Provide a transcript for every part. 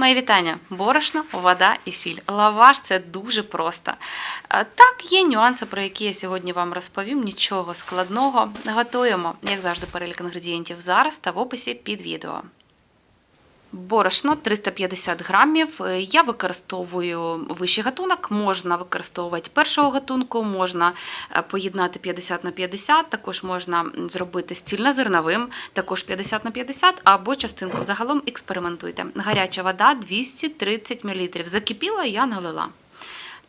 Мої вітання. Борошно, вода і сіль. Лаваш це дуже просто. Е, Так, є нюанси, про які я сьогодні вам розповім. Нічого складного. Готуємо, як завжди, перелік інгредієнтів зараз та в описі під відео. Борошно 350 грамів. Е, Я використовую вищий гатунок, можна використовувати першого гатунку, можна е, поєднати 50 на 50, також можна зробити з цільнозерновим, також 50 на 50, або частинку. Загалом експериментуйте. Гаряча вода 230 мл. Закипіла, я налила.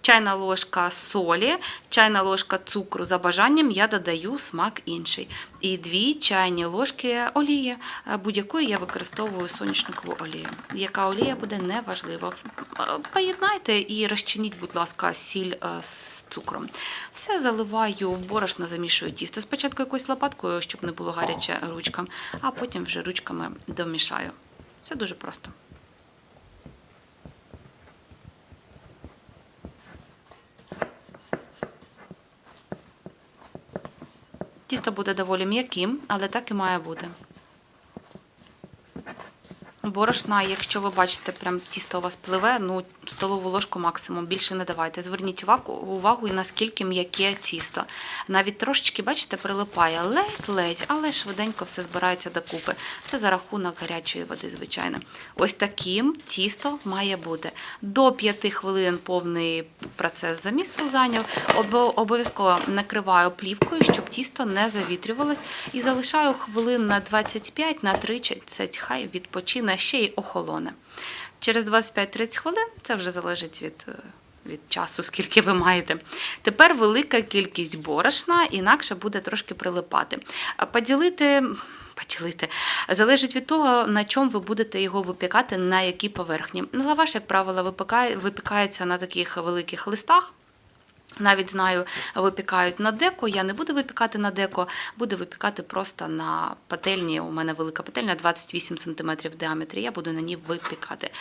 Чайна ложка солі, чайна ложка цукру за бажанням я додаю смак інший. І дві чайні ложки олії, е, будь-якої я використовую соняшникову олію. Яка олія буде неважливо. Е, Поєднайте і розчиніть, будь ласка, сіль е, з цукром. Все заливаю в борошно, замішую тісто. Спочатку якоюсь лопаткою, щоб не було гаряче ручкам, а потім вже ручками домішаю. Все дуже просто. Тісто буде доволі м'яким, але так і має бути. Борошна, якщо ви бачите, прям тісто у вас пливе, ну столову ложку максимум, більше не давайте. Зверніть увагу, увагу і наскільки м'яке тісто. Навіть трошечки, бачите, прилипає ледь-ледь, але швиденько все збирається докупи. Це за рахунок гарячої води, звичайно. Ось таким тісто має бути. До 5 хвилин повний процес замісу зайняв. Обо- Обов'язково накриваю плівкою, щоб тісто не завітрювалось. І залишаю хвилин на 25 на 30, хай відпочине ще й охолоне. Через 25-30 хвилин це вже залежить від. е, Від часу, скільки ви маєте. Тепер велика кількість борошна, інакше буде трошки прилипати. Поділити, поділити залежить від того, на чому ви будете його випікати, на якій поверхні. Лаваш, як правило, випікає, випікається на таких великих листах. Навіть знаю, випікають на деко. Я не буду випікати на деко, буду випікати просто на пательні. У мене велика пательня 28 см в діаметрі. Я буду на ній випікати.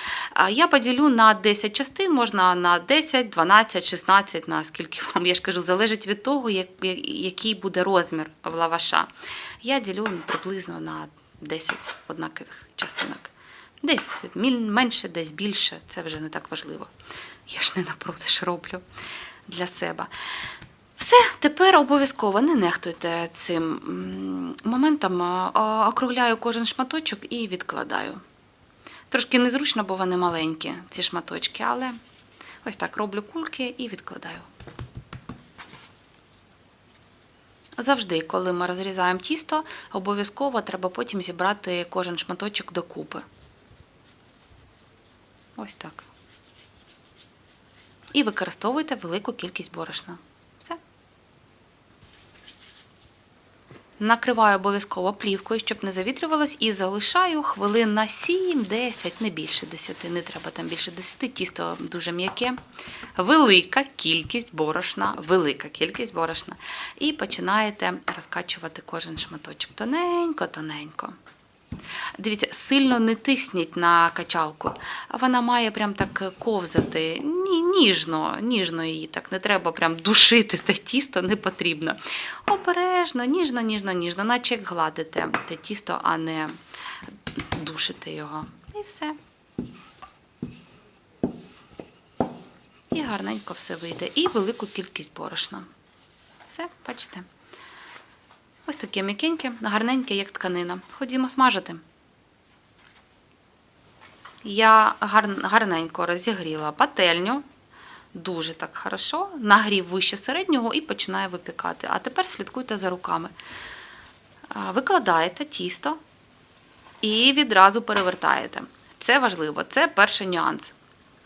Я поділю на 10 частин, можна на 10, 12, 16, на скільки вам я ж кажу, залежить від того, який буде розмір лаваша. Я ділю приблизно на 10 однакових частинок. Десь менше, десь більше, це вже не так важливо. Я ж не на продаж роблю для себе. Все, тепер обов'язково не нехтуйте цим моментом. Округляю кожен шматочок і відкладаю. Трошки незручно, бо вони маленькі, ці шматочки, але ось так роблю кульки і відкладаю. Завжди, коли ми розрізаємо тісто, обов'язково треба потім зібрати кожен шматочок докупи. Ось так. І використовуйте велику кількість борошна. Все. Накриваю обов'язково плівкою, щоб не завітрювалось, і залишаю хвилин на 7-10, не більше 10, не треба там більше 10, тісто дуже м'яке. Велика кількість борошна, велика кількість борошна. І починаєте розкачувати кожен шматочок тоненько-тоненько. Дивіться, сильно не тисніть на качалку, вона має прям так ковзати. Ні, ніжно, ніжно її так не треба прям душити те тісто, не потрібно. Обережно, ніжно, ніжно, ніжно, наче як гладите те тісто, а не душите його. І все. І гарненько все вийде. І велику кількість борошна. Все, бачите. Ось таке м'якеньке, гарненьке, як тканина. Ходімо смажити. Я гар- гарненько розігріла пательню. Дуже так хорошо. Нагрів вище середнього і починаю випікати. А тепер слідкуйте за руками. Викладаєте тісто і відразу перевертаєте. Це важливо, це перший нюанс.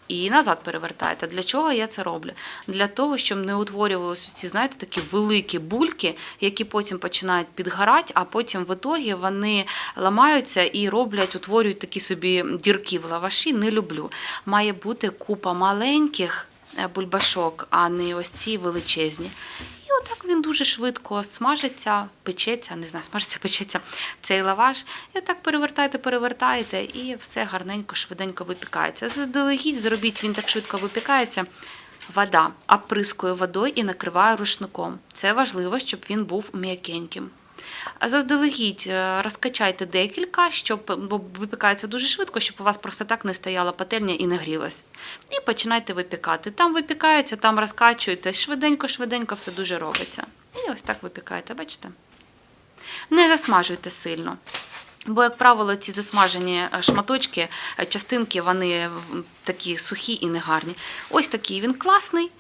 І назад перевертаєте. Для чого я це роблю? Для того, щоб не утворювалися ці, знаєте, такі великі бульки, які потім починають підгорати, а потім в ітогі вони ламаються і роблять, утворюють такі собі дірки в лаваші. Не люблю. Має бути купа маленьких е, бульбашок, а не ось ці величезні. Дуже швидко смажиться, печеться, не знаю, смажиться, печеться цей лаваш. І так перевертаєте, перевертаєте, і все гарненько, швиденько випікається. Заздалегідь зробіть, він так швидко випікається. Вода, оприскую водою і накриваю рушником. Це важливо, щоб він був м'якеньким. Заздалегідь е, розкачайте декілька, щоб бо випікається дуже швидко, щоб у вас просто так не стояла пательня і не грілась. І починайте випікати. Там випікається, там розкачуєте. Швиденько-швиденько все дуже робиться. І ось так випікаєте, бачите? Не засмажуйте сильно. Бо, як правило, ці засмажені е, шматочки, е, частинки, вони такі сухі і негарні. Ось такий він класний,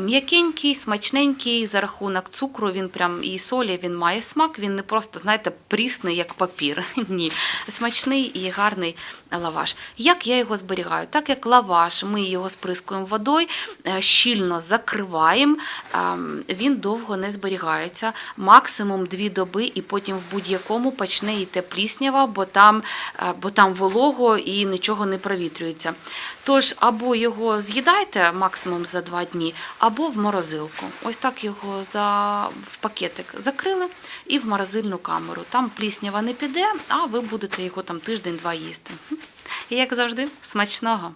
м'якенький, смачненький, за рахунок цукру, він прям і солі, він має смак, він не просто, знаєте, прісний, як папір. Ні, смачний і гарний лаваш. Як я його зберігаю? Так як лаваш, ми його сприскуємо водою, е, щільно закриваємо, ем, він довго не зберігається, максимум дві доби, і потім в будь-якому почне йти пліснява, бо там, е, бо там волого і нічого не провітрюється. Тож або його з'їдайте максимум за два дні, або в морозилку. Ось так його за, в пакетик закрили і в морозильну камеру. Там пліснява не піде, а ви будете його там тиждень-два їсти. І як завжди, смачного!